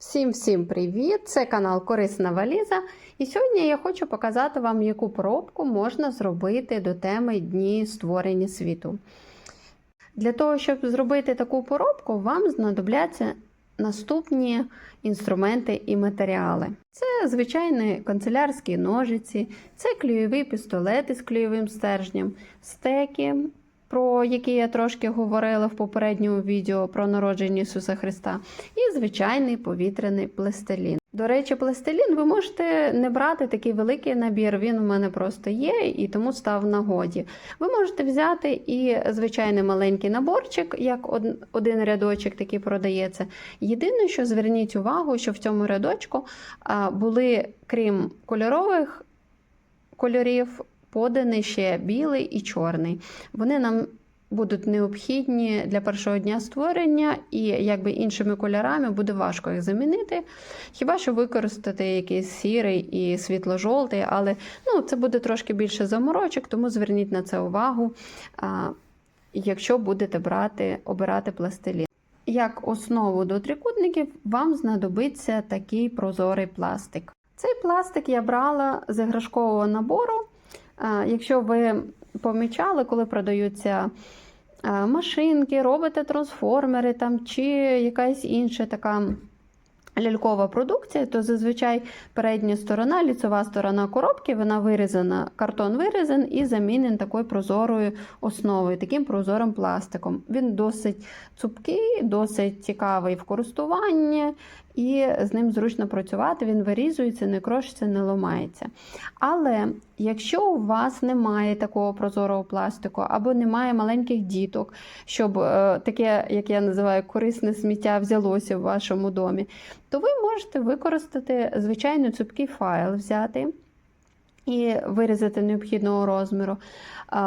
Всім всім привіт! Це канал Корисна Валіза. І сьогодні я хочу показати вам, яку поробку можна зробити до теми Дні створення світу. Для того, щоб зробити таку поробку, вам знадобляться наступні інструменти і матеріали. Це звичайні канцелярські ножиці, це клейові пістолети з клейовим стержнем, стеки, про які я трошки говорила в попередньому відео про народження Ісуса Христа, і звичайний повітряний пластилін. До речі, пластилін ви можете не брати такий великий набір, він у мене просто є і тому став в нагоді. Ви можете взяти і звичайний маленький наборчик, як один рядочок такий продається. Єдине, що зверніть увагу, що в цьому рядочку були, крім кольорових кольорів, поданий ще білий і чорний. Вони нам будуть необхідні для першого дня створення, і якби іншими кольорами буде важко їх замінити. Хіба що використати якийсь сірий і світло-жовтий, але ну, це буде трошки більше заморочок, тому зверніть на це увагу, якщо будете брати, обирати пластилін. Як основу до трикутників вам знадобиться такий прозорий пластик. Цей пластик я брала з іграшкового набору. Якщо ви помічали, коли продаються машинки, роботи, трансформери там, чи якась інша така лялькова продукція, то зазвичай передня сторона, ліцева сторона коробки, вона вирізана, картон вирізан і замінений такою прозорою основою, таким прозорим пластиком. Він досить цупкий, досить цікавий в користуванні, і з ним зручно працювати, він вирізується, не крошиться, не ламається. Але якщо у вас немає такого прозорого пластику або немає маленьких діток, щоб е, таке, як я називаю, корисне сміття взялося в вашому домі, то ви можете використати звичайно цупкий файл взяти. І вирізати необхідного розміру.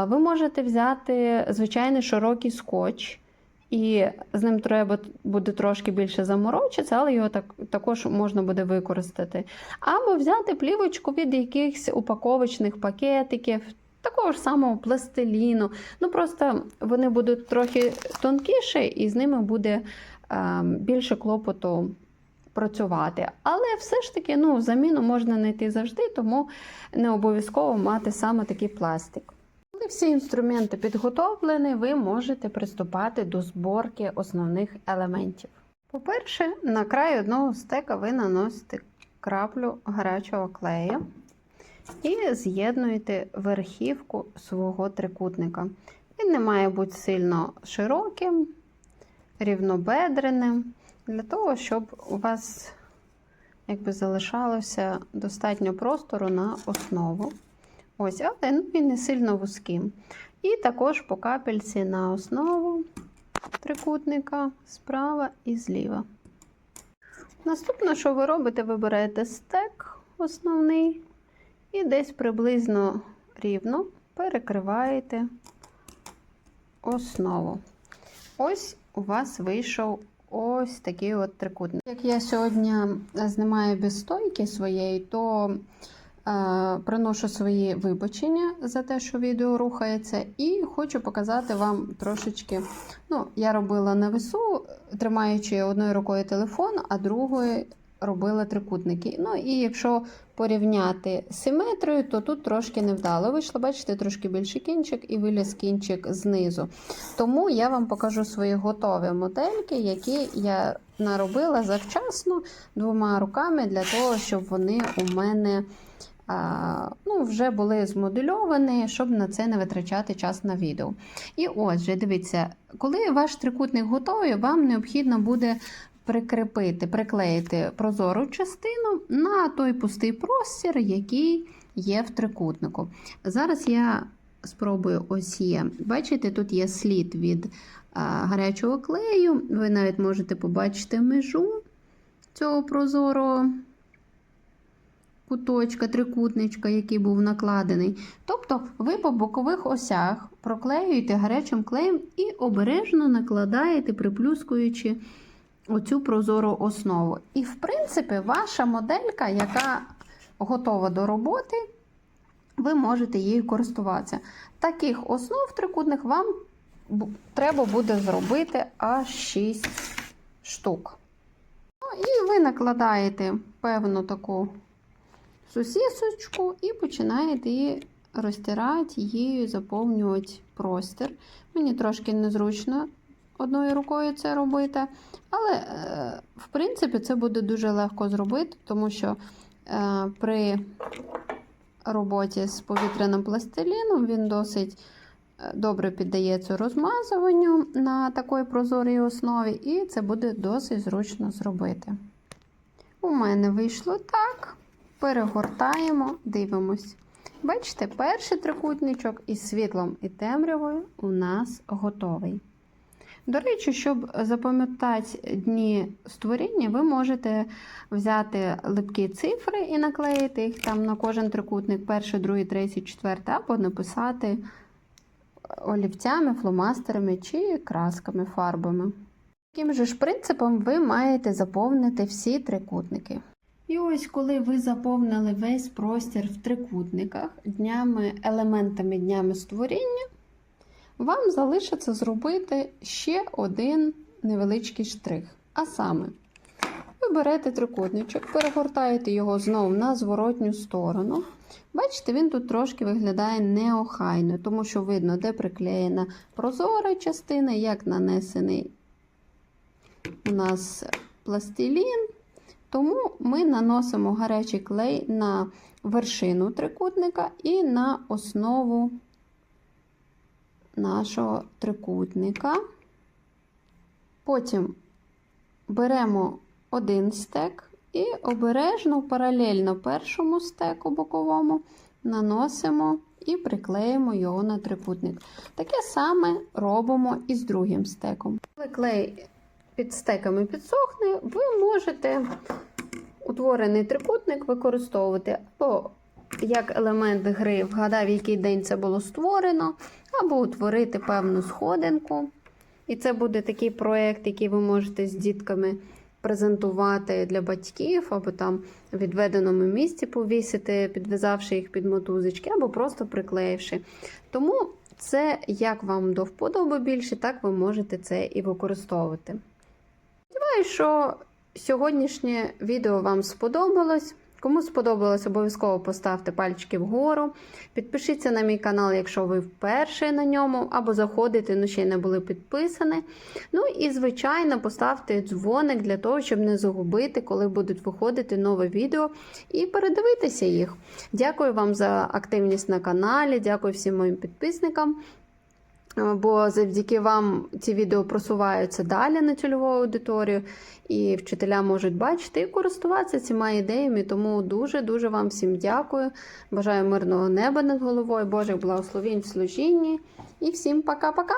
Ви можете взяти звичайний широкий скотч, і з ним треба буде трошки більше заморочитися, але його так, також можна буде використати. Або взяти плівочку від якихось упаковочних пакетиків, такого ж самого пластиліну. Ну просто вони будуть трохи тонкіші, і з ними буде е, більше клопоту працювати. Але все ж таки ну, заміну можна знайти завжди, тому не обов'язково мати саме такий пластик. Коли всі інструменти підготовлені, ви можете приступати до зборки основних елементів. По-перше, на край одного стека ви наносите краплю гарячого клею і з'єднуєте верхівку свого трикутника. Він не має бути сильно широким, рівнобедреним, для того, щоб у вас якби залишалося достатньо простору на основу. Ось, але ну, він не сильно вузьким. І також по капельці на основу трикутника справа і зліва. Наступне, що ви робите, ви берете стек основний і десь приблизно рівно перекриваєте основу. Ось у вас вийшов ось такий от трикутник. Як я сьогодні знімаю без стойки своєї, то приношу свої вибачення за те, що відео рухається, і хочу показати вам трошечки. Ну, я робила на весу, тримаючи одною рукою телефон, а другою робила трикутники. Ну і якщо порівняти з симетрією, то тут трошки невдало вийшло. Бачите, трошки більший кінчик і виліз кінчик знизу. Тому я вам покажу свої готові модельки, які я наробила завчасно двома руками для того, щоб вони у мене ну, вже були змодельовані, щоб на це не витрачати час на відео. І отже, дивіться, коли ваш трикутник готовий, вам необхідно буде прикріпити, приклеїти прозору частину на той пустий простір, який є в трикутнику. Зараз я спробую ось є. Бачите, тут є слід від а, гарячого клею. Ви навіть можете побачити межу цього прозорого куточка, трикутничка, який був накладений. Тобто ви по бокових осях проклеюєте гарячим клеєм і обережно накладаєте, приплюскуючи оцю прозору основу. І, в принципі, ваша моделька, яка готова до роботи, ви можете її користуватися. Таких основ трикутних вам треба буде зробити аж 6 штук. Ну і ви накладаєте певну таку сусісочку і починаєте її розтирати, її заповнювати простір. Мені трошки незручно одною рукою це робити, але, е, в принципі, це буде дуже легко зробити, тому що е, при роботі з повітряним пластиліном він досить е, добре піддається розмазуванню на такій прозорій основі, і це буде досить зручно зробити. У мене вийшло так. Перегортаємо, дивимось. Бачите, перший трикутничок із світлом і темрявою у нас готовий. До речі, щоб запам'ятати дні створіння, ви можете взяти липкі цифри і наклеїти їх там на кожен трикутник, перший, другий, третій, четвертий, або написати олівцями, фломастерами чи красками, фарбами. Таким же ж принципом ви маєте заповнити всі трикутники. І ось коли ви заповнили весь простір в трикутниках днями, елементами днями створіння, вам залишиться зробити ще один невеличкий штрих. А саме, ви берете трикутничок, перегортаєте його знову на зворотню сторону. Бачите, він тут трошки виглядає неохайно, тому що видно, де приклеєна прозора частина, як нанесений у нас пластилін. Тому ми наносимо гарячий клей на вершину трикутника і на основу нашого трикутника. Потім беремо один стек і обережно паралельно першому стеку боковому наносимо і приклеїмо його на трикутник. Таке саме робимо і з другим стеком. Коли клей під стеками підсохне, ви можете утворений трикутник використовувати або як елемент гри, вгадав, який день це було створено, або утворити певну сходинку. І це буде такий проєкт, який ви можете з дітками презентувати для батьків, або там в відведеному місці повісити, підв'язавши їх під мотузочки, або просто приклеївши. Тому це як вам до вподоби більше, так ви можете це і використовувати. Сподіваюсь, що сьогоднішнє відео вам сподобалось. Кому сподобалось, обов'язково поставте пальчики вгору. Підпишіться на мій канал, якщо ви вперше на ньому, або заходите, ну ще й не були підписані. Ну і, звичайно, поставте дзвоник для того, щоб не загубити, коли будуть виходити нове відео і передивитися їх. Дякую вам за активність на каналі, дякую всім моїм підписникам. Бо завдяки вам ці відео просуваються далі на цільову аудиторію, і вчителя можуть бачити і користуватися цими ідеями. Тому дуже-дуже вам всім дякую. Бажаю мирного неба над головою, Божих благословень в служінні. І всім пока-пока!